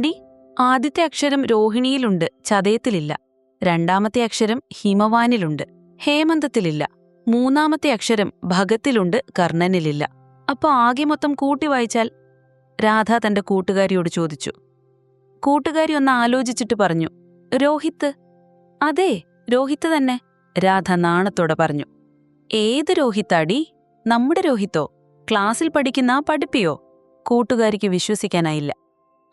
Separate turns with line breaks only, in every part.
D ആദ്യത്തെ അക്ഷരം രോഹിണിയിലുണ്ട് ചതയത്തിലില്ല. രണ്ടാമത്തെ അക്ഷരം ഹിമവാനിലുണ്ട് ഹേമന്തത്തിലില്ല. മൂന്നാമത്തെ അക്ഷരം ഭഗത്തിലുണ്ട് കർണനിലില്ല. അപ്പോൾ ആകെ മൊത്തം കൂട്ടി വായിച്ചാൽ? രാധ തന്റെ കൂട്ടുകാരിയോട് ചോദിച്ചു. കൂട്ടുകാരി ഒന്ന് ആലോചിച്ചിട്ട് പറഞ്ഞു രോഹിത്ത്? അതെ രോഹിത്ത് തന്നെ രാധ നാണത്തോടെ പറഞ്ഞു. ഏത് രോഹിത്താടി നമ്മുടെ രോഹിത്തോ? ക്ലാസ്സിൽ പഠിക്കുന്ന പഠിപ്പിയോ? കൂട്ടുകാരിക്ക് വിശ്വസിക്കാനായില്ല.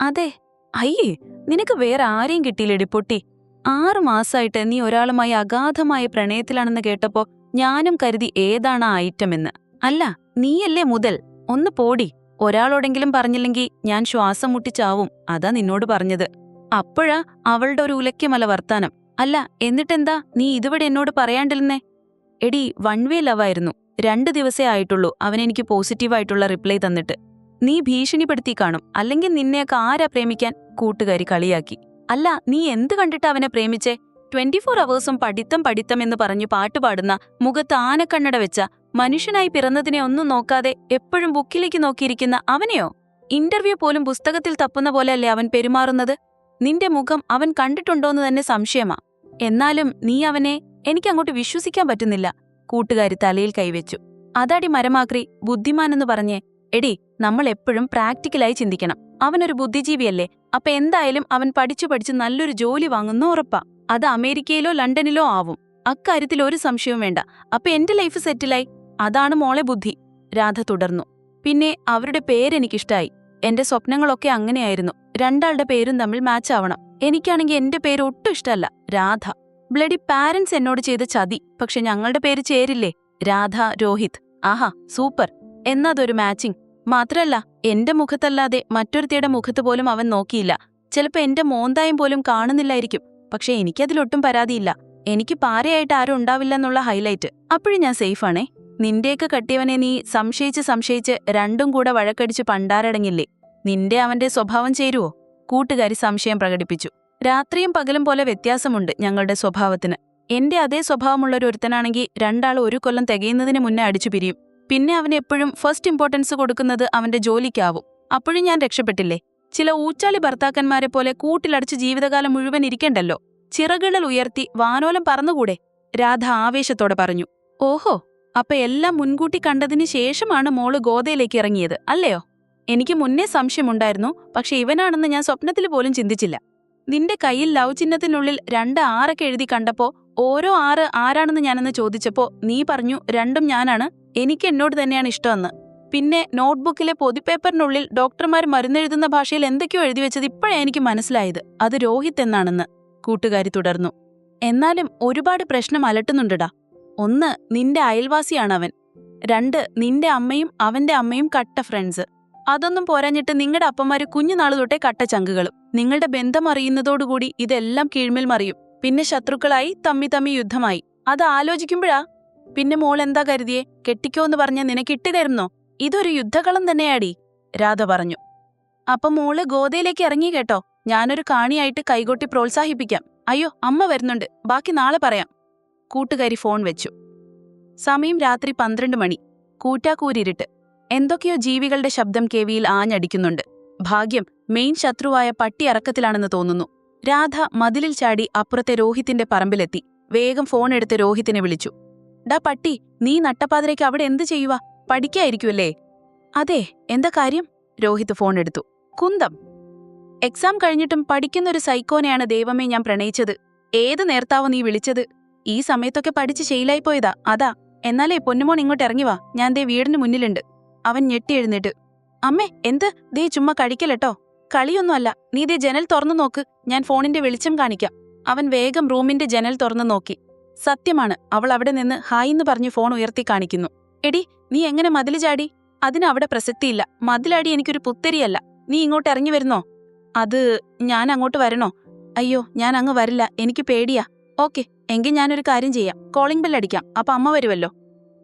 അതെ അയ്യേ നിനക്ക് വേറെ ആരെയും കിട്ടിയില്ലടി പൊട്ടി? ആറു മാസമായിട്ട് നീ ഒരാളുമായി അഗാധമായ പ്രണയത്തിലാണെന്ന് കേട്ടപ്പോ ഞാനും കരുതി ഏതാണ് ആ ഐറ്റം എന്ന്. അല്ല നീയല്ലേ മുതൽ. ഒന്ന് പോടി. ഒരാളോടെങ്കിലും പറഞ്ഞില്ലെങ്കിൽ ഞാൻ ശ്വാസം മുട്ടിച്ചാവും. അതാ നിന്നോട് പറഞ്ഞത്. അപ്പോഴാ അവളുടെ ഒരു ഉലയ്ക്കമല വർത്താനം. അല്ല എന്നിട്ടെന്താ നീ ഇതുവരെ എന്നോട് പറയാണ്ടിരുന്നേ? എടി വൺ വേ ലവായിരുന്നു രണ്ട് ദിവസേ ആയിട്ടുള്ളൂ. അവനെനിക്ക് പോസിറ്റീവായിട്ടുള്ള റിപ്ലൈ തന്നിട്ട്. നീ ഭീഷണിപ്പെടുത്തി കാണും. അല്ലെങ്കിൽ നിന്നെയൊക്കെ ആരാ പ്രേമിക്കാൻ കൂട്ടുകാരി കളിയാക്കി? അല്ല നീ എന്ത് കണ്ടിട്ട് അവനെ പ്രേമിച്ചേ? ട്വന്റി ഫോർ അവേഴ്സും പഠിത്തം പഠിത്തം എന്ന് പറഞ്ഞു പാട്ടുപാടുന്ന മുഖത്ത് ആനക്കണ്ണട വെച്ച മനുഷ്യനായി പിറന്നതിനെ ഒന്നും നോക്കാതെ എപ്പോഴും ബുക്കിലേക്ക് നോക്കിയിരിക്കുന്ന അവനെയോ? ഇന്റർവ്യൂ പോലും പുസ്തകത്തിൽ തപ്പുന്ന പോലെയല്ലേ അവൻ പെരുമാറുന്നത്? നിന്റെ മുഖം അവൻ കണ്ടിട്ടുണ്ടോന്ന് തന്നെ സംശയമാ. എന്നാലും നീ അവനെ എനിക്കങ്ങോട്ട് വിശ്വസിക്കാൻ പറ്റുന്നില്ല. കൂട്ടുകാരി തലയിൽ കൈവച്ചു. അതാടി മരമാക്രി ബുദ്ധിമാനെന്ന് പറഞ്ഞേ എടി നമ്മൾ എപ്പോഴും പ്രാക്ടിക്കലായി ചിന്തിക്കണം. അവനൊരു ബുദ്ധിജീവിയല്ലേ? അപ്പൊ എന്തായാലും അവൻ പഠിച്ചു പഠിച്ച് നല്ലൊരു ജോലി വാങ്ങുന്ന ഉറപ്പാ. അത് അമേരിക്കയിലോ ലണ്ടനിലോ ആവും. അക്കാര്യത്തിൽ ഒരു സംശയവും വേണ്ട. അപ്പൊ എന്റെ ലൈഫ് സെറ്റിലായി? അതാണ് മോളെ ബുദ്ധി. രാധ തുടർന്നു. പിന്നെ അവരുടെ പേരെനിക്കിഷ്ടായി എന്റെ സ്വപ്നങ്ങളൊക്കെ അങ്ങനെയായിരുന്നു. രണ്ടാളുടെ പേരും തമ്മിൽ മാച്ച് ആവണം എനിക്കാണെങ്കിൽ എന്റെ പേര് ഒട്ടും ഇഷ്ടമല്ല രാധ. ബ്ലഡി പാരന്റ്സ് എന്നോട് ചെയ്ത ചതി. പക്ഷെ ഞങ്ങളുടെ പേര് ചേരില്ലേ? രാധ രോഹിത്. ആഹാ സൂപ്പർ. എന്നതൊരു മാച്ചിങ്. മാത്രല്ല എന്റെ മുഖത്തല്ലാതെ മറ്റൊരുത്തിയുടെ മുഖത്ത് പോലും അവൻ നോക്കിയില്ല. ചിലപ്പോ എന്റെ മോന്തായം പോലും കാണുന്നില്ലായിരിക്കും. പക്ഷെ എനിക്കതിലൊട്ടും പരാതിയില്ല. എനിക്ക് പാരയായിട്ട് ആരും ഉണ്ടാവില്ലെന്നുള്ള ഹൈലൈറ്റ്. അപ്പോഴും ഞാൻ സേഫാണേ. നിന്റെയൊക്കെ കട്ടിയവനെ നീ സംശയിച്ച് സംശയിച്ച് രണ്ടും കൂടെ വഴക്കടിച്ച് പണ്ടാരടങ്ങില്ലേ? നിന്റെ അവന്റെ സ്വഭാവം ചേരുവോ? കൂട്ടുകാരി സംശയം പ്രകടിപ്പിച്ചു. രാത്രിയും പകലും പോലെ വ്യത്യാസമുണ്ട് ഞങ്ങളുടെ സ്വഭാവത്തിന്. എന്റെ അതേ സ്വഭാവമുള്ള ഒരുത്തനാണെങ്കിൽ രണ്ടാൾ ഒരു കൊല്ലം തികയുന്നതിന് മുന്നേ അടിച്ചു പിരിയും പിന്നെ അവൻ എപ്പോഴും ഫസ്റ്റ് ഇമ്പോർട്ടൻസ് കൊടുക്കുന്നത് അവന്റെ ജോലിക്കാവും. അപ്പോഴും ഞാൻ രക്ഷപ്പെട്ടില്ലേ? ചില ഊച്ചാലി ഭർത്താക്കന്മാരെ പോലെ കൂട്ടിലടച്ച് ജീവിതകാലം മുഴുവൻ ഇരിക്കണ്ടല്ലോ? ചിറകുകൾ ഉയർത്തി വാനോലം പറന്നുകൂടെ? രാധ ആവേശത്തോടെ പറഞ്ഞു. ഓഹോ അപ്പൊ എല്ലാം മുൻകൂട്ടി കണ്ടതിന് ശേഷമാണ് മോൾ ഗോതയിലേക്ക് ഇറങ്ങിയത് അല്ലയോ? എനിക്ക് മുന്നേ സംശയമുണ്ടായിരുന്നു പക്ഷെ ഇവനാണെന്ന് ഞാൻ സ്വപ്നത്തിൽ പോലും ചിന്തിച്ചില്ല. നിന്റെ കയ്യിൽ ലവ് ചിഹ്നത്തിനുള്ളിൽ രണ്ട് ആറൊക്കെ എഴുതി കണ്ടപ്പോ ഓരോ ആറ് ആരാണെന്ന് ഞാനെന്ന് ചോദിച്ചപ്പോ നീ പറഞ്ഞു രണ്ടും ഞാനാണ് എനിക്ക് എന്നോട് തന്നെയാണ് ഇഷ്ടമെന്ന്. പിന്നെ നോട്ട്ബുക്കിലെ പൊതിപ്പേപ്പറിനുള്ളിൽ ഡോക്ടർമാർ മരുന്നെഴുതുന്ന ഭാഷയിൽ എന്തൊക്കെയോ എഴുതി വെച്ചത് ഇപ്പോഴേ എനിക്ക് മനസ്സിലായത്. അത് രോഹിത് എന്നാണെന്ന്. കൂട്ടുകാരി തുടർന്നു. എന്നാലും ഒരുപാട് പ്രശ്നം അലട്ടുന്നുണ്ടടാ. ഒന്ന് നിന്റെ അയൽവാസിയാണ് അവൻ രണ്ട് നിന്റെ അമ്മയും അവന്റെ അമ്മയും കട്ട ഫ്രണ്ട്സ് അതൊന്നും പോരാഞ്ഞിട്ട് നിങ്ങളുടെ അപ്പന്മാര് കുഞ്ഞുനാൾ തൊട്ടേ കട്ട ചങ്കുകളും. നിങ്ങളുടെ ബന്ധം അറിയുന്നതോടുകൂടി ഇതെല്ലാം കീഴ്മേൽ മറിയും. പിന്നെ ശത്രുക്കളായി തമ്മി തമ്മി യുദ്ധമായി അത് ആലോചിക്കുമ്പോഴാ പിന്നെ മോൾ എന്താ കരുതിയേ? കെട്ടിക്കോന്ന് പറഞ്ഞ നിനക്കിട്ട് തരുന്നോ? ഇതൊരു യുദ്ധകളം തന്നെയാടി രാധ പറഞ്ഞു. അപ്പൊ മോൾ ഗോതയിലേക്ക് ഇറങ്ങി കേട്ടോ. ഞാനൊരു കാണിയായിട്ട് കൈകൊട്ടി പ്രോത്സാഹിപ്പിക്കാം. അയ്യോ അമ്മ വരുന്നുണ്ട്. ബാക്കി നാളെ പറയാം. കൂട്ടുകാരി ഫോൺ വെച്ചു. സമയം രാത്രി പന്ത്രണ്ട് മണി. കൂറ്റാക്കൂരിരുട്ട്. എന്തൊക്കെയോ ജീവികളുടെ ശബ്ദം കേവിയിൽ ആഞ്ഞടിക്കുന്നുണ്ട്. ഭാഗ്യം മെയിൻ ശത്രുവായ പട്ടി അറക്കത്തിലാണെന്ന് തോന്നുന്നു. രാധ മതിലിൽ ചാടി അപ്പുറത്തെ രോഹിത്തിന്റെ പറമ്പിലെത്തി. വേഗം ഫോൺ എടുത്ത് രോഹിത്തിനെ വിളിച്ചു. ഡാ പട്ടി നീ നട്ടപ്പാതിരയ്ക്ക് അവിടെ എന്ത് ചെയ്യുക പഠിക്കായിരിക്കുമല്ലേ അതെ എന്താ കാര്യം? രോഹിത് ഫോൺ എടുത്തു. കുന്തം. എക്സാം കഴിഞ്ഞിട്ടും പഠിക്കുന്നൊരു സൈക്കോനെയാണ് ദൈവമേ ഞാൻ പ്രണയിച്ചത്. ഏത് നേർത്താവോ നീ വിളിച്ചത്? ഈ സമയത്തൊക്കെ പഠിച്ച് ശീലായി പോയതാ അതാ. എന്നാലേ പൊന്നുമോൻ ഇങ്ങോട്ട് ഇറങ്ങി വാ. ഞാൻ ദേ വീടിന് മുന്നിലുണ്ട്. അവൻ ഞെട്ടി എഴുന്നേറ്റ് അമ്മേ എന്ത്? ദേ ചുമ്മാ കഴിക്കലട്ടോ? കളിയൊന്നുമല്ല. നീ ദേ ജനൽ തുറന്നു നോക്ക്. ഞാൻ ഫോണിന്റെ വെളിച്ചം കാണിക്കാം. അവൻ വേഗം റൂമിന്റെ ജനൽ തുറന്നു നോക്കി. സത്യമാണ്. അവൾ അവിടെ നിന്ന് ഹായ് എന്ന് പറഞ്ഞ് ഫോൺ ഉയർത്തി കാണിക്കുന്നു. എടി നീ എങ്ങനെ മതിൽ ചാടി? അതിന് അവിടെ പ്രസക്തിയില്ല. മതിലാടി എനിക്കൊരു പുത്തരിയല്ല. നീ ഇങ്ങോട്ട് ഇറങ്ങി വരുന്നോ? അത് ഞാൻ അങ്ങോട്ട് വരണോ? അയ്യോ ഞാൻ അങ്ങ് വരില്ല. എനിക്ക് പേടിയാ. ഓക്കെ എങ്കിൽ ഞാനൊരു കാര്യം ചെയ്യാം. കോളിംഗ് ബെൽ അടിക്കാം. അപ്പൊ അമ്മ വരുമല്ലോ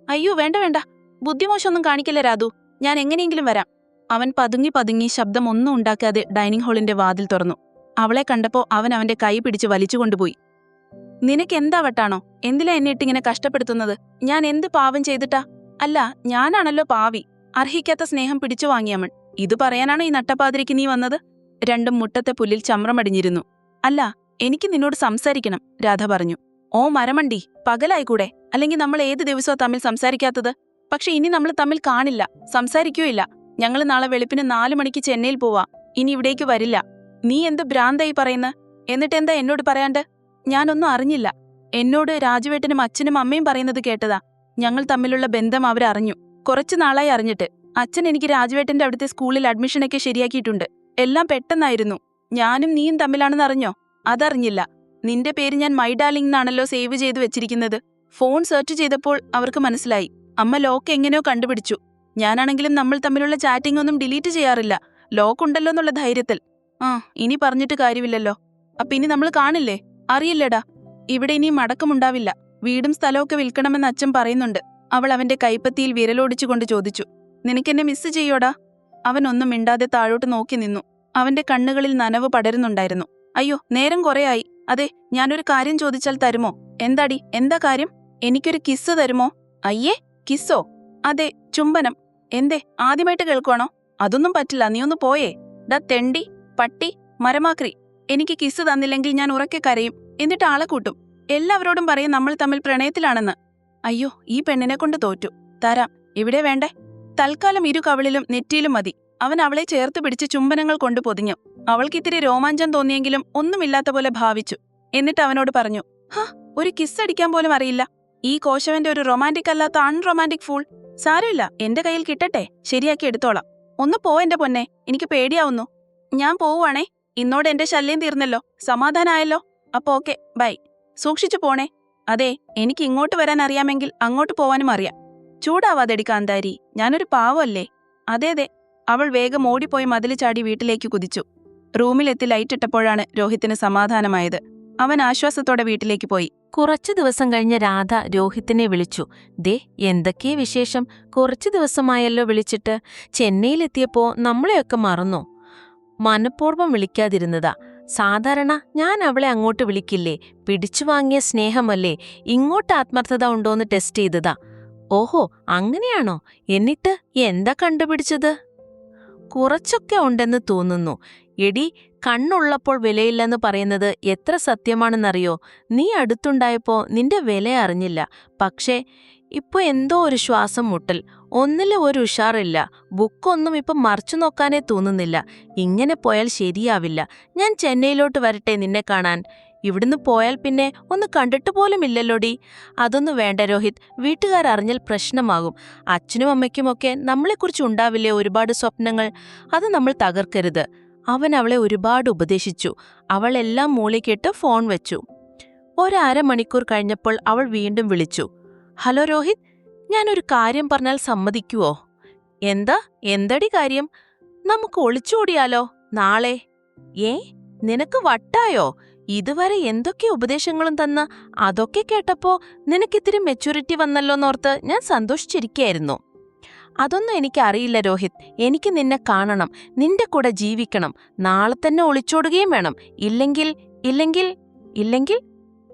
അയ്യോ വേണ്ട വേണ്ട. ബുദ്ധിമോശമൊന്നും കാണിക്കില്ല രാധു? ഞാൻ എങ്ങനെയെങ്കിലും വരാം. അവൻ പതുങ്ങി പതുങ്ങി ശബ്ദം ഒന്നും ഉണ്ടാക്കാതെ ഡൈനിങ് ഹാളിന്റെ വാതിൽ തുറന്നു. അവളെ കണ്ടപ്പോ അവൻ അവന്റെ കൈ പിടിച്ച് വലിച്ചുകൊണ്ടുപോയി. നിനക്ക് എന്താ വട്ടാണോ? എന്തിലാ എന്നെ ഇട്ടിങ്ങനെ കഷ്ടപ്പെടുത്തുന്നത്? ഞാൻ എന്ത് പാവം ചെയ്തിട്ടാ? അല്ല ഞാനാണല്ലോ പാവി. അർഹിക്കാത്ത സ്നേഹം പിടിച്ചു വാങ്ങിയവൻ. ഇത് പറയാനാണ് ഈ നട്ടപ്പാതിരിക്ക് നീ വന്നത്? രണ്ടും മുട്ടത്തെ പുല്ലിൽ ചമ്രമടിഞ്ഞിരുന്നു. അല്ല എനിക്ക് നിന്നോട് സംസാരിക്കണം രാധ പറഞ്ഞു. ഓ മരമണ്ടി പകലായിക്കൂടെ? അല്ലെങ്കിൽ നമ്മൾ ഏത് ദിവസവും തമ്മിൽ സംസാരിക്കാത്തത്? പക്ഷെ ഇനി നമ്മൾ തമ്മിൽ കാണില്ല സംസാരിക്കുകയില്ല. ഞങ്ങൾ നാളെ വെളുപ്പിന് നാലു മണിക്ക് ചെന്നൈയിൽ പോവാ. ഇനി ഇവിടേക്ക് വരില്ല. നീ എന്ത് ഭ്രാന്തായി പറയുന്ന? എന്നിട്ടെന്താ എന്നോട് പറയാണ്ട്? ഞാനൊന്നും അറിഞ്ഞില്ല. എന്നോട് രാജുവേട്ടനും അച്ഛനും അമ്മയും പറയുന്നത് കേട്ടതാ. ഞങ്ങൾ തമ്മിലുള്ള ബന്ധം അവരറിഞ്ഞു. കുറച്ചു നാളായി അറിഞ്ഞിട്ട്. അച്ഛൻ എനിക്ക് രാജുവേട്ടന്റെ അവിടുത്തെ സ്കൂളിൽ അഡ്മിഷനൊക്കെ ശരിയാക്കിയിട്ടുണ്ട്. എല്ലാം പെട്ടെന്നായിരുന്നു. ഞാനും നീയും തമ്മിലാണെന്ന് അറിഞ്ഞോ? അതറിഞ്ഞില്ല. നിന്റെ പേര് ഞാൻ മൈ ഡാർലിംഗ് എന്നാണല്ലോ സേവ് ചെയ്ത് വെച്ചിരിക്കുന്നത്. ഫോൺ സെർച്ച് ചെയ്തപ്പോൾ അവർക്ക് മനസ്സിലായി. അമ്മ ലോക്ക് എങ്ങനെയോ കണ്ടുപിടിച്ചു. ഞാനാണെങ്കിലും നമ്മൾ തമ്മിലുള്ള ചാറ്റിംഗ് ഒന്നും ഡിലീറ്റ് ചെയ്യാറില്ല. ലോക്ക് ഉണ്ടല്ലോ എന്നുള്ള ധൈര്യത്തിൽ. ആ ഇനി പറഞ്ഞിട്ട് കാര്യമില്ലല്ലോ. അപ്പൊ ഇനി നമ്മൾ കാണില്ലേ? അറിയില്ലടാ. ഇവിടെ ഇനി മടക്കമുണ്ടാവില്ല. വീടും സ്ഥലമൊക്കെ വിൽക്കണമെന്ന് അച്ഛൻ പറയുന്നുണ്ട്. അവൾ അവന്റെ കൈപ്പത്തിയിൽ വിരലോടിച്ചുകൊണ്ട് ചോദിച്ചു. നിനക്കെന്നെ മിസ് ചെയ്യോടാ? അവൻ ഒന്നും മിണ്ടാതെ താഴോട്ട് നോക്കി നിന്നു. അവന്റെ കണ്ണുകളിൽ നനവ് പടരുന്നുണ്ടായിരുന്നു. അയ്യോ നേരം കുറേയായി. അതെ ഞാനൊരു കാര്യം ചോദിച്ചാൽ തരുമോ? എന്താടി? എന്താ കാര്യം? എനിക്കൊരു കിസ് തരുമോ? അയ്യേ കിസ്സോ അതെ ചുംബനം. എന്തേ ആദ്യമായിട്ട് കേൾക്കുവാണോ? അതൊന്നും പറ്റില്ല നീ ഒന്ന് പോയേ. ഡ തെണ്ടി പട്ടി മരമാക്രി. എനിക്ക് കിസ് തന്നില്ലെങ്കിൽ ഞാൻ ഉറക്കെ കരയും. എന്നിട്ട് ആളെ കൂട്ടും. എല്ലാവരോടും പറയും നമ്മൾ തമ്മിൽ പ്രണയത്തിലാണെന്ന്. അയ്യോ ഈ പെണ്ണിനെ കൊണ്ട് തോറ്റു. തരാം. ഇവിടെ വേണ്ടേ? തൽക്കാലം ഇരു കവിളിലും നെറ്റിയിലും മതി. അവൻ അവളെ ചേർത്ത് പിടിച്ച് ചുംബനങ്ങൾ കൊണ്ട് പൊതിഞ്ഞു. അവൾക്കിത്തിരി രോമാഞ്ചം തോന്നിയെങ്കിലും ഒന്നുമില്ലാത്ത പോലെ ഭാവിച്ചു. എന്നിട്ട് അവനോട് പറഞ്ഞു ഹ ഒരു കിസ് അടിക്കാൻ പോലും അറിയില്ല. ഈ കോശവന്റെ ഒരു റൊമാന്റിക് അല്ലാത്ത അൺറൊമാന്റിക് ഫൂൾ. സാരമില്ല എന്റെ കയ്യിൽ കിട്ടട്ടെ. ശരിയാക്കി എടുത്തോളാം. ഒന്ന് പോ എന്റെ പൊന്നെ. എനിക്ക് പേടിയാവുന്നു. ഞാൻ പോവുവാണേ. ഇന്നോട് എന്റെ ശല്യം തീർന്നല്ലോ. സമാധാനമായല്ലോ അപ്പൊ ഓക്കെ ബൈ. സൂക്ഷിച്ചു പോണേ. അതെ എനിക്ക് ഇങ്ങോട്ട് വരാൻ അറിയാമെങ്കിൽ അങ്ങോട്ട് പോവാനും അറിയാം. ചൂടാവാതെടി കാന്താരി ഞാനൊരു പാവമല്ലേ അതെ അതെ. അവൾ വേഗം ഓടിപ്പോയി മതിൽ ചാടി വീട്ടിലേക്ക് കുതിച്ചു. റൂമിലെത്തി ലൈറ്റ് ഇട്ടപ്പോഴാണ് രോഹിത്തിന് സമാധാനമായത്. അവൻ ആശ്വാസത്തോടെ വീട്ടിലേക്ക് പോയി.
കുറച്ചു ദിവസം കഴിഞ്ഞ രാധ രോഹിത്തിനെ വിളിച്ചു. ദേ എന്തൊക്കെയാ വിശേഷം? കുറച്ചു ദിവസമായല്ലോ വിളിച്ചിട്ട്. ചെന്നൈയിലെത്തിയപ്പോ നമ്മളെയൊക്കെ മറന്നോ? മനഃപൂർവം വിളിക്കാതിരുന്നതാ. സാധാരണ ഞാൻ അവളെ അങ്ങോട്ട് വിളിക്കില്ലേ? പിടിച്ചു വാങ്ങിയ സ്നേഹമല്ലേ? ഇങ്ങോട്ട് ആത്മാർത്ഥത ഉണ്ടോന്ന് ടെസ്റ്റ് ചെയ്തതാ. ഓഹോ അങ്ങനെയാണോ? എന്നിട്ട് എന്താ കണ്ടുപിടിച്ചത്? കുറച്ചൊക്കെ ഉണ്ടെന്ന് തോന്നുന്നു. എടി കണ്ണുള്ളപ്പോൾ വിലയില്ലെന്ന് പറയുന്നത് എത്ര സത്യമാണെന്നറിയോ? നീ അടുത്തുണ്ടായപ്പോ നിന്റെ വില അറിഞ്ഞില്ല. പക്ഷേ ഇപ്പൊ എന്തോ ഒരു ശ്വാസം മുട്ടൽ. ഒന്നിലും ഒരു ഉഷാറില്ല. ബുക്കൊന്നും ഇപ്പം മറിച്ചു നോക്കാനേ തോന്നുന്നില്ല. ഇങ്ങനെ പോയാൽ ശരിയാവില്ല. ഞാൻ ചെന്നൈയിലോട്ട് വരട്ടെ നിന്നെ കാണാൻ. ഇവിടുന്ന് പോയാൽ പിന്നെ ഒന്ന് കണ്ടിട്ട് പോലും ഇല്ലല്ലോടി. അതൊന്നും വേണ്ട രോഹിത്. വീട്ടുകാർ അറിഞ്ഞാൽ പ്രശ്നമാകും. അച്ഛനും അമ്മയ്ക്കുമൊക്കെ നമ്മളെക്കുറിച്ച് ഉണ്ടാവില്ലേ ഒരുപാട് സ്വപ്നങ്ങൾ? അത് നമ്മൾ തകർക്കരുത്. അവൻ അവളെ ഒരുപാട് ഉപദേശിച്ചു. അവളെല്ലാം മൂളിക്കിട്ട് ഫോൺ വെച്ചു. ഒരമണിക്കൂർ കഴിഞ്ഞപ്പോൾ അവൾ വീണ്ടും വിളിച്ചു. ഹലോ രോഹിത് ഞാനൊരു കാര്യം പറഞ്ഞാൽ സമ്മതിക്കുവോ? എന്താ? എന്തടി കാര്യം? നമുക്ക് ഒളിച്ചോടിയാലോ നാളെ? ഏ? നിനക്ക് വട്ടായോ? ഇതുവരെ എന്തൊക്കെ ഉപദേശങ്ങളും തന്ന അതൊക്കെ കേട്ടപ്പോ നിനക്കിത്തിരി മെച്ചൂരിറ്റി വന്നല്ലോന്നോർത്ത് ഞാൻ സന്തോഷിച്ചിരിക്കുകയായിരുന്നു അതൊന്നും എനിക്കറിയില്ല രോഹിത്. എനിക്ക് നിന്നെ കാണണം നിന്റെ കൂടെ ജീവിക്കണം. നാളെ തന്നെ ഒളിച്ചോടുകയും വേണം. ഇല്ലെങ്കിൽ ഇല്ലെങ്കിൽ ഇല്ലെങ്കിൽ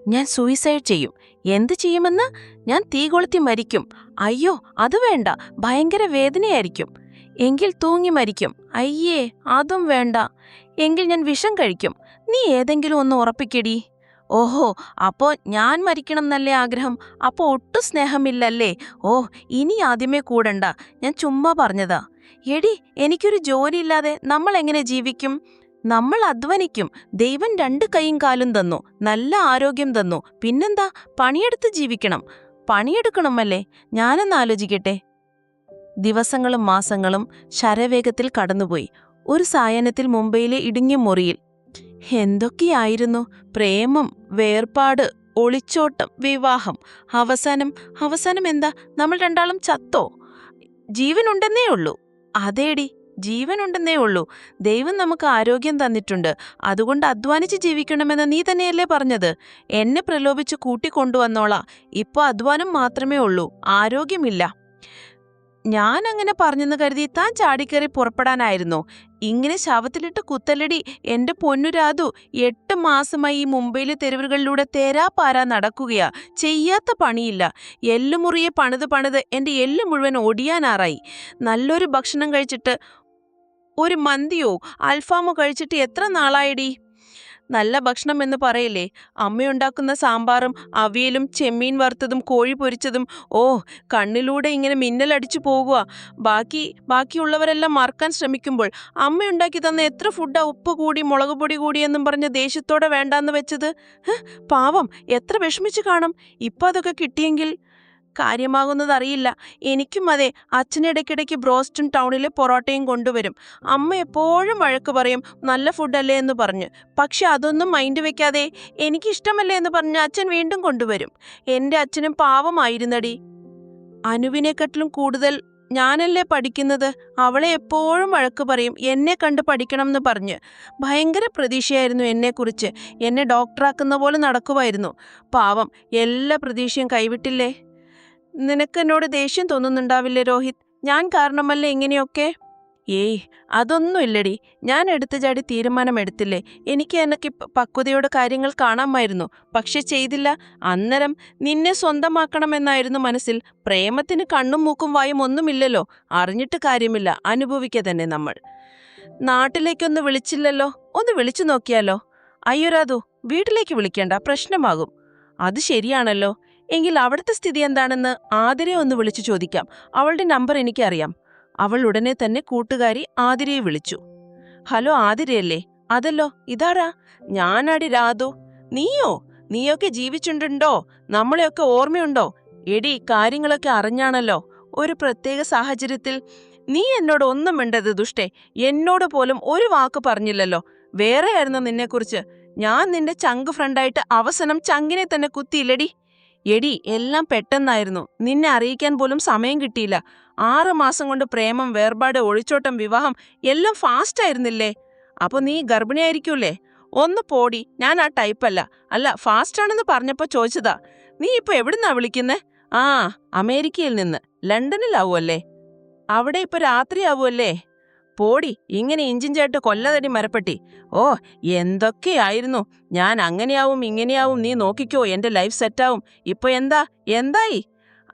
ഞാൻ സൂയിസൈഡ് ചെയ്യും. എന്ത് ചെയ്യുമെന്ന് ഞാൻ തീ കൊളുത്തി മരിക്കും. അയ്യോ അത് വേണ്ട. ഭയങ്കര വേദനയായിരിക്കും. എങ്കിൽ തൂങ്ങി മരിക്കും. അയ്യേ അതും വേണ്ട. എങ്കിൽ ഞാൻ വിഷം കഴിക്കും. നീ ഏതെങ്കിലും ഒന്ന് ഉറപ്പിക്കടി. ഓഹോ അപ്പോൾ ഞാൻ മരിക്കണം എന്നല്ലേ ആഗ്രഹം? അപ്പോൾ ഒട്ടും സ്നേഹമില്ലല്ലേ? ഓ ഇനി ആദ്യമേ കൂടണ്ട. ഞാൻ ചുമ്മാ പറഞ്ഞതാ. എടി എനിക്കൊരു ജോലിയില്ലാതെ നമ്മൾ എങ്ങനെ ജീവിക്കും? നമ്മൾ അധ്വനിക്കും. ദൈവം രണ്ട് കൈയും കാലും തന്നു. നല്ല ആരോഗ്യം തന്നു. പിന്നെന്താ? പണിയെടുത്ത് ജീവിക്കണം. പണിയെടുക്കണമല്ലേ? ഞാനൊന്ന് ആലോചിക്കട്ടെ. ദിവസങ്ങളും മാസങ്ങളും ശരവേഗത്തിൽ കടന്നുപോയി. ഒരു സായനത്തിൽ മുംബൈയിലെ ഇടുങ്ങിയ മുറിയിൽ. എന്തൊക്കെയായിരുന്നു? പ്രേമം വേർപാട് ഒളിച്ചോട്ടം വിവാഹം. അവസാനം അവസാനം എന്താ? നമ്മൾ രണ്ടാളും ചത്തോ? ജീവനുണ്ടെന്നേ ഉള്ളൂ. അതേടി. ജീവനുണ്ടെന്നേ ഉള്ളൂ. ദൈവം നമുക്ക് ആരോഗ്യം തന്നിട്ടുണ്ട്. അതുകൊണ്ട് അധ്വാനിച്ച് ജീവിക്കണമെന്ന് നീ തന്നെയല്ലേ പറഞ്ഞത്? എന്നെ പ്രലോഭിച്ച് കൂട്ടിക്കൊണ്ടുവന്നോളാ. ഇപ്പൊ അധ്വാനം മാത്രമേ ഉള്ളൂ. ആരോഗ്യമില്ല. ഞാൻ അങ്ങനെ പറഞ്ഞെന്ന് കരുതി താൻ ചാടിക്കറി പുറപ്പെടാനായിരുന്നു. ഇങ്ങനെ ശവത്തിലിട്ട് കുത്തലടി എന്റെ പൊന്നുരാതു എട്ട് മാസമായി ഈ മുംബൈയിലെ തെരുവുകളിലൂടെ തേരാപ്പാര നടക്കുകയാ. ചെയ്യാത്ത പണിയില്ല. എല്ലുമുറിയെ പണിത് പണിത് എന്റെ എല്ല് മുഴുവൻ ഒടിയാനാറായി. നല്ലൊരു ഭക്ഷണം കഴിച്ചിട്ട് ഒരു മന്തിയോ? അൽഫാമോ കഴിച്ചിട്ട് എത്ര നാളായടി? നല്ല ഭക്ഷണം എന്ന് പറയില്ലേ? അമ്മയുണ്ടാക്കുന്ന സാമ്പാറും അവിയലും ചെമ്മീൻ വറുത്തതും കോഴി പൊരിച്ചതും. ഓ കണ്ണിലൂടെ ഇങ്ങനെ മിന്നലടിച്ചു പോകുക ബാക്കി ബാക്കിയുള്ളവരെല്ലാം മറക്കാൻ ശ്രമിക്കുമ്പോൾ അമ്മയുണ്ടാക്കി തന്ന എത്ര ഫുഡാ ഉപ്പ് കൂടി മുളക് പൊടി കൂടിയെന്നും പറഞ്ഞ് ദേഷ്യത്തോടെ വേണ്ടാന്ന് വെച്ചത്? പാവം. എത്ര വിഷമിച്ച് കാണും. ഇപ്പം അതൊക്കെ കിട്ടിയെങ്കിൽ കാര്യമാകുന്നത് അറിയില്ല എനിക്കും അതെ അച്ഛനിടയ്ക്കിടയ്ക്ക് ബ്രോസ്റ്റൺ ടൗണിലെ പൊറോട്ടയും കൊണ്ടുവരും. അമ്മ എപ്പോഴും വഴക്ക് പറയും നല്ല ഫുഡല്ലേ എന്ന് പറഞ്ഞ്. പക്ഷെ അതൊന്നും മൈൻഡ് വെക്കാതെ എനിക്കിഷ്ടമല്ലേ എന്ന് പറഞ്ഞ് അച്ഛൻ വീണ്ടും കൊണ്ടുവരും. എന്റെ അച്ഛനും പാവമായിരുന്നടി. അനുവിനെക്കാട്ടിലും കൂടുതൽ ഞാനല്ലേ പഠിക്കുന്നത്? അവളെ എപ്പോഴും വഴക്ക് പറയും എന്നെ കണ്ട് പഠിക്കണം എന്ന് പറഞ്ഞ്. ഭയങ്കര പ്രതീക്ഷയായിരുന്നു എന്നെക്കുറിച്ച്. എന്നെ ഡോക്ടറാക്കുന്ന പോലെ നടക്കുമായിരുന്നു. പാവം എല്ലാ പ്രതീക്ഷയും കൈവിട്ടില്ലേ? നിനക്ക് എന്നോട് ദേഷ്യം തോന്നുന്നുണ്ടാവില്ലേ രോഹിത്? ഞാൻ കാരണമല്ലേ ഇങ്ങനെയൊക്കെ? ഏയ് അതൊന്നുമില്ലടി. ഞാൻ എടുത്ത ചാടി തീരുമാനമെടുത്തില്ലേ? എനിക്ക് എനിക്ക് പക്വതയോടെ കാര്യങ്ങൾ കാണാമായിരുന്നു. പക്ഷെ ചെയ്തില്ല. അന്നേരം നിന്നെ സ്വന്തമാക്കണമെന്നായിരുന്നു മനസ്സിൽ. പ്രേമത്തിന് കണ്ണും മൂക്കും വായും ഒന്നുമില്ലല്ലോ. അറിഞ്ഞിട്ട് കാര്യമില്ല. അനുഭവിക്കുക തന്നെ നമ്മൾ. നാട്ടിലേക്കൊന്ന് വിളിച്ചില്ലല്ലോ? ഒന്ന് വിളിച്ചു നോക്കിയാലോ? അയ്യോ രാധു വീട്ടിലേക്ക് വിളിക്കേണ്ട. പ്രശ്നമാകും. അത് ശരിയാണല്ലോ. എങ്കിൽ അവിടുത്തെ സ്ഥിതി എന്താണെന്ന് ആതിരെ ഒന്ന് വിളിച്ചു ചോദിക്കാം. അവളുടെ നമ്പർ എനിക്കറിയാം. അവൾ ഉടനെ തന്നെ കൂട്ടുകാരി ആതിരയെ വിളിച്ചു. ഹലോ ആതിരയല്ലേ? അതല്ലോ ഇതാരാ? ഞാനാടി രാധു. നീയോ? നീയൊക്കെ ജീവിച്ചിട്ടുണ്ടോ? നമ്മളെയൊക്കെ ഓർമ്മയുണ്ടോ? എടി കാര്യങ്ങളൊക്കെ അറിഞ്ഞാണല്ലോ. ഒരു പ്രത്യേക സാഹചര്യത്തിൽ നീ എന്നോട് ഒന്നും മിണ്ടത് ദുഷ്ടേ. എന്നോട് പോലും ഒരു വാക്ക് പറഞ്ഞില്ലല്ലോ. വേറെയായിരുന്നു നിന്നെക്കുറിച്ച്. ഞാൻ നിന്റെ ചങ്ക് ഫ്രണ്ടായിട്ട് അവസാനം ചങ്കിനെ തന്നെ കുത്തിയില്ലടി. എടി എല്ലാം പെട്ടെന്നായിരുന്നു. നിന്നെ അറിയിക്കാൻ പോലും സമയം കിട്ടിയില്ല. ആറ് മാസം കൊണ്ട് പ്രേമം വേർപാട് ഒളിച്ചോട്ടം വിവാഹം എല്ലാം ഫാസ്റ്റായിരുന്നില്ലേ? അപ്പോൾ അപ്പൊ നീ ഗർഭിണിയായിരിക്കൂലേ ഒന്ന് പോടി ഞാൻ ആ ടൈപ്പല്ല. അല്ല ഫാസ്റ്റാണെന്ന് പറഞ്ഞപ്പോൾ പറഞ്ഞപ്പോ ചോദിച്ചതാ. നീ ഇപ്പൊ എവിടുന്നാ വിളിക്കുന്നേ? ആ അമേരിക്കയിൽ നിന്ന്. ലണ്ടനിലാവുമല്ലേ അവിടെ ഇപ്പൊ രാത്രിയാവുമല്ലേ പോടി ഇങ്ങനെ ഇഞ്ചിഞ്ചായിട്ട് കൊല്ലതടി മരപ്പെട്ടി. ഓ എന്തൊക്കെയായിരുന്നു? ഞാൻ അങ്ങനെയാവും ഇങ്ങനെയാവും നീ നോക്കിക്കോ എന്റെ ലൈഫ് സെറ്റാവും. ഇപ്പൊ എന്താ? എന്തായി?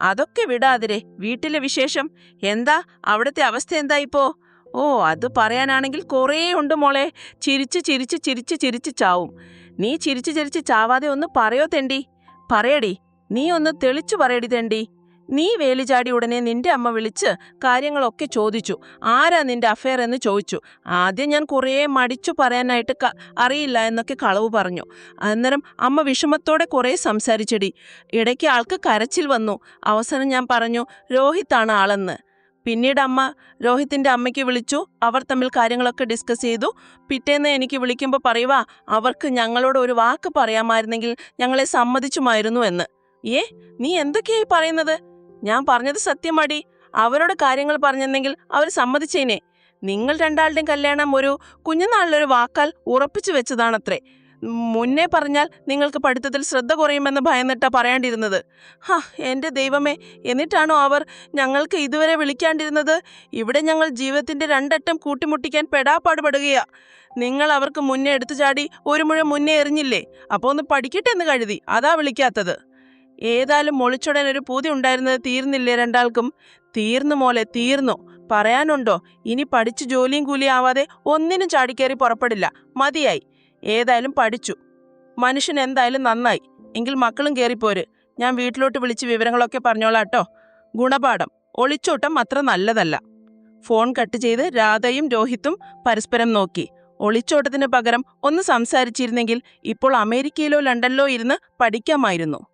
അതൊക്കെ വിടാതിരെ വീട്ടിലെ വിശേഷം. എന്താ? അവിടുത്തെ അവസ്ഥ എന്താ ഇപ്പോ ഓ അത് പറയാനാണെങ്കിൽ കുറേ ഉണ്ട് മോളെ. ചിരിച്ച് ചിരിച്ച് ചിരിച്ച് ചിരിച്ച് ചാവും. നീ ചിരിച്ച് ചിരിച്ച് ചാവാതെ ഒന്ന് പറയോ തെണ്ടി? പറയടി നീ ഒന്ന് തെളിച്ചു പറയടി തെണ്ടി. നീ വേലിചാടി ഉടനെ നിന്റെ അമ്മ വിളിച്ച് കാര്യങ്ങളൊക്കെ ചോദിച്ചു. ആരാ നിന്റെ അഫയർ എന്ന് ചോദിച്ചു. ആദ്യം ഞാൻ കുറേ മടിച്ചു പറയാനായിട്ട് അറിയില്ല എന്നൊക്കെ കളവ് പറഞ്ഞു. അന്നേരം അമ്മ വിഷമത്തോടെ കുറേ സംസാരിച്ചടി. ഇടയ്ക്ക് ആൾക്ക് കരച്ചിൽ വന്നു. അവസാനം ഞാൻ പറഞ്ഞു രോഹിത്താണ് ആളെന്ന്. പിന്നീട് അമ്മ രോഹിത്തിന്റെ അമ്മയ്ക്ക് വിളിച്ചു. അവർ തമ്മിൽ കാര്യങ്ങളൊക്കെ ഡിസ്കസ് ചെയ്തു. പിറ്റേന്ന് എനിക്ക് വിളിക്കുമ്പോൾ പറയുക അവർക്ക് ഞങ്ങളോട് ഒരു വാക്ക് പറയാമായിരുന്നെങ്കിൽ ഞങ്ങളെ സമ്മതിച്ചുമായിരുന്നു എന്ന്. ഏ? നീ എന്തൊക്കെയായി പറയുന്നത്? ഞാൻ പറഞ്ഞത് സത്യമടി. അവരോട് കാര്യങ്ങൾ പറഞ്ഞെന്നെങ്കിൽ അവർ സമ്മതിച്ചേനെ. നിങ്ങൾ രണ്ടാളുടെയും കല്യാണം ഒരു കുഞ്ഞുനാളിലൊരു വാക്കാൽ ഉറപ്പിച്ചു വെച്ചതാണത്രേ. മുന്നേ പറഞ്ഞാൽ നിങ്ങൾക്ക് പഠിത്തത്തിൽ ശ്രദ്ധ കുറയുമെന്ന് ഭയന്നിട്ടാ പറയാണ്ടിരുന്നത്. ഹാ എന്റെ ദൈവമേ എന്നിട്ടാണോ അവർ ഞങ്ങൾക്ക് ഇതുവരെ വിളിക്കാണ്ടിരുന്നത്? ഇവിടെ ഞങ്ങൾ ജീവിതത്തിന്റെ രണ്ടറ്റം കൂട്ടിമുട്ടിക്കാൻ പെടാപ്പാടുപെടുകയാ. നിങ്ങൾ അവർക്ക് മുന്നേ എടുത്തു ചാടി ഒരു മുഴ മുന്നേ എറിഞ്ഞില്ലേ? അപ്പോൾ ഒന്ന് പഠിക്കട്ടെ എന്ന് കഴുതി അതാ വിളിക്കാത്തത്. ഏതായാലും മൊളിച്ചൊടൻ ഒരു പൂതി ഉണ്ടായിരുന്നത് തീർന്നില്ലേ രണ്ടാൾക്കും? തീർന്നു മോലെ തീർന്നു. പറയാനുണ്ടോ? ഇനി പഠിച്ച് ജോലിയും കൂലിയും ആവാതെ ഒന്നിനും ചാടിക്കേറി പുറപ്പെടില്ല. മതിയായി. ഏതായാലും പഠിച്ചു. മനുഷ്യൻ എന്തായാലും നന്നായി. എങ്കിൽ മക്കളും കയറിപ്പോര് ഞാൻ വീട്ടിലോട്ട് വിളിച്ച് വിവരങ്ങളൊക്കെ പറഞ്ഞോളാട്ടോ ഗുണപാഠം. ഒളിച്ചോട്ടം അത്ര നല്ലതല്ല. ഫോൺ കട്ട് ചെയ്ത് രാധയും രോഹിത്തും പരസ്പരം നോക്കി. ഒളിച്ചോട്ടത്തിന് പകരം ഒന്ന് സംസാരിച്ചിരുന്നെങ്കിൽ ഇപ്പോൾ അമേരിക്കയിലോ ലണ്ടനിലോ ഇരുന്ന് പഠിക്കാമായിരുന്നു.